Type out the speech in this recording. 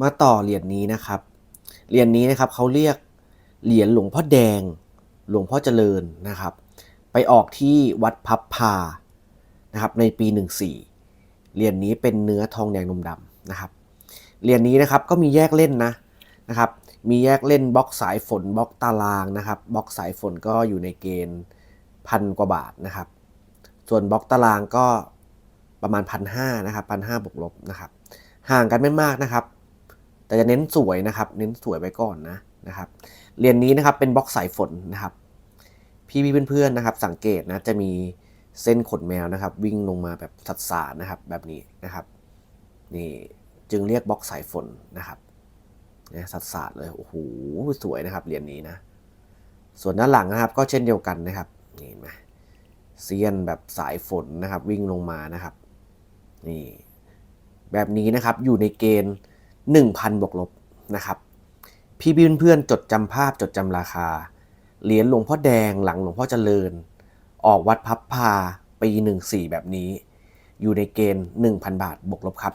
มาต่อเหรียญนี้นะครับ เหรียญนี้นะครับเขาเรียกเหรียญหลวงพ่อแดง หลวงพ่อเจริญนะครับ ไปออกที่วัดพับพานะครับในปี 14 เหรียญนี้เป็นเนื้อทองแดงนมดำนะครับ เหรียญนี้นะครับก็มีแยกเล่นนะนะครับ มีแยกเล่นบล็อกสายฝนบล็อกตารางนะครับบล็อกสายฝนก็อยู่ในเกณฑ์พันกว่าบาทนะครับ ส่วนบล็อกตารางก็ประมาณพันห้านะครับพันห้าบวกลบนะครับ ห่างกันไม่มากนะครับ แต่จะเน้นสวยนะครับ เน้นสวยไว้ก่อนนะนะครับเหรียญนี้นะครับเป็นบล็อกสายฝนนะครับ พี่พี่เพื่อนๆนะครับ สังเกตนะจะมีเส้นขนแมวนะครับ วิ่งลงมาแบบสัดสานนะครับแบบนี้นะครับ นี่จึงเรียกบล็อกสายฝนนะครับนี่สัดสาเลยโอ้โหสวยนะครับเหรียญนี้นะส่วนด้านหลังนะครับก็เช่นเดียวกันนะครับนี่เห็นไหมเซียนแบบสายฝนนะครับ วิ่งลงมานะครับ นี่แบบนี้นะครับอยู่ในเกณฑ์ 1,000 บวกลบนะครับ พี่พี่เพื่อนๆจดจำภาพจดจำราคา เหรียญหลวงพ่อแดงหลังหลวงพ่อเจริญ ออกวัดพับพาปี 14 แบบนี้ อยู่ในเกณฑ์ 1,000 บาทบวกลบครับ